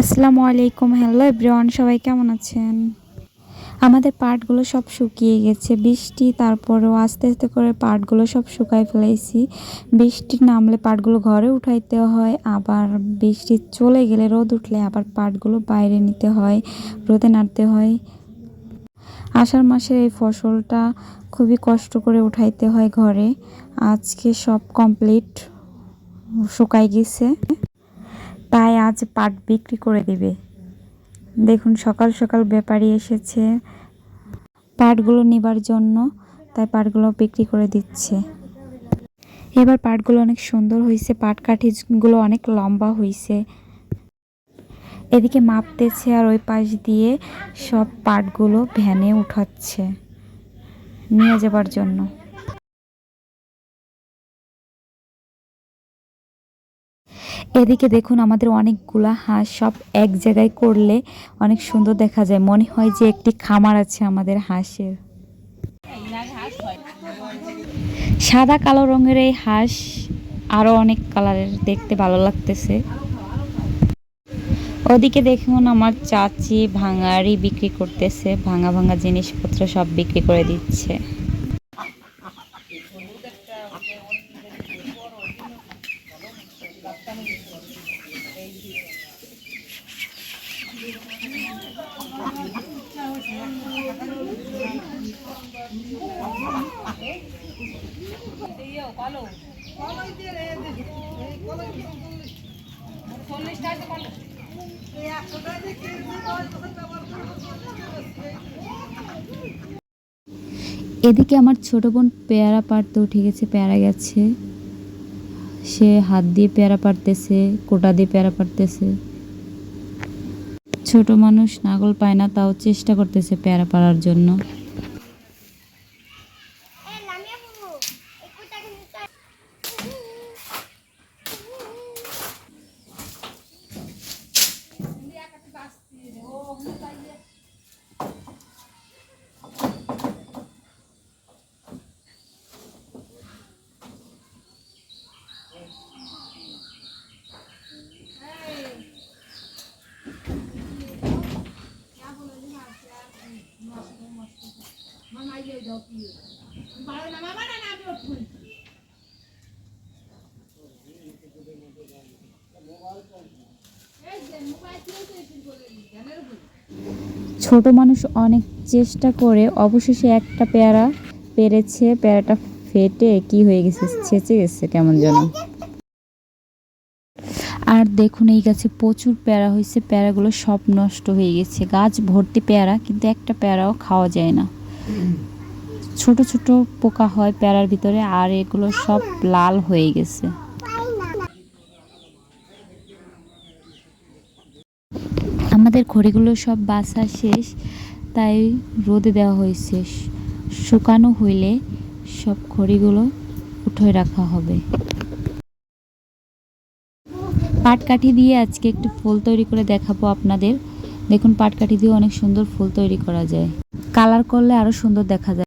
আসসালামু আলাইকুম। Hello everyone সবাই কেমন আছেন? আমাদের পাটগুলো সব শুকিয়ে গেছে। বৃষ্টি, তারপরেও আস্তে আস্তে করে পাটগুলো সব শুকাই ফেলাইছি। বৃষ্টি নামলে পাটগুলো ঘরে উঠাইতে হয়, আবার বৃষ্টি চলে গেলে রোদ উঠলে আবার পাটগুলো বাইরে নিতে হয়, রোদে নাড়তে হয়। আষাঢ় মাসের এই ফসলটা খুবই কষ্ট করে উঠাইতে হয় ঘরে। আজকে সব কমপ্লিট শুকাই গেছে। তাই আজ পাট বিক্রি করে দিবে। দেখুন, সকাল সকাল ব্যাপারী এসেছে। পাটগুলো নেবার জন্য তাই পাটগুলো বিক্রি করে দিচ্ছে। এবার পাটগুলো অনেক সুন্দর হয়েছে পাট কাঠিগুলো অনেক লম্বা হয়েছে এদিকে মাপতেছে আর ওই পাশ দিয়ে সব পাটগুলো ভ্যানে উঠাচ্ছে নিয়ে যাবার জন্য। এদিকে দেখুন আমাদের অনেকগুলা হাঁস সব এক জায়গায় করলে অনেক সুন্দর দেখা যায়। মনে হয় যে একটি খামার আছে আমাদের হাঁসের। সাদা কালো রঙের এই হাঁস আরও অনেক কালারের দেখতে ভালো লাগতেছে। ওদিকে দেখুন আমার চাচি ভাঙারি বিক্রি করতেছে, ভাঙা ভাঙা জিনিসপত্র সব বিক্রি করে দিচ্ছে। এদিকে আমার ছোট বোন পেয়ারা পাড়তে উঠে গেছে পেয়ারা গেছে। সে হাত দিয়ে পেয়ারা পারতেছে কোটা দিয়ে পেয়ারা পারতেছে ছোট মানুষ নাগল পায় না, তাও চেষ্টা করতেছে পেয়ারা পাড়ার জন্য। ছোট মানুষ অনেক চেষ্টা করে, অবশেষে একটা পেয়ারা পেরেছে, পেয়ারাটা ফেটে কি হয়ে গেছে, ছেঁচে গেছে, কেমন যেন। আর দেখুন এই গাছে প্রচুর প্যারা হয়েছে, প্যারাগুলো সব নষ্ট হয়ে গেছে। গাছ ভর্তি প্যারা, কিন্তু একটা প্যারাও খাওয়া যায় না। ছোট ছোট পোকা হয় প্যারার ভিতরে, আর এগুলো সব লাল হয়ে গেছে। আমাদের খড়িগুলো সব বাসা শেষ, তাই রোদে দেওয়া হয়েছে। শুকানো হইলে সব খড়িগুলো উঠে রাখা হবে। পাটকাঠি দিয়ে আজকে একটু ফুল তৈরি করে দেখাবো আপনাদের। দেখুন, পাটকাঠি দিয়ে অনেক সুন্দর ফুল তৈরি করা যায়। কালার করলে আরও সুন্দর দেখা যায়।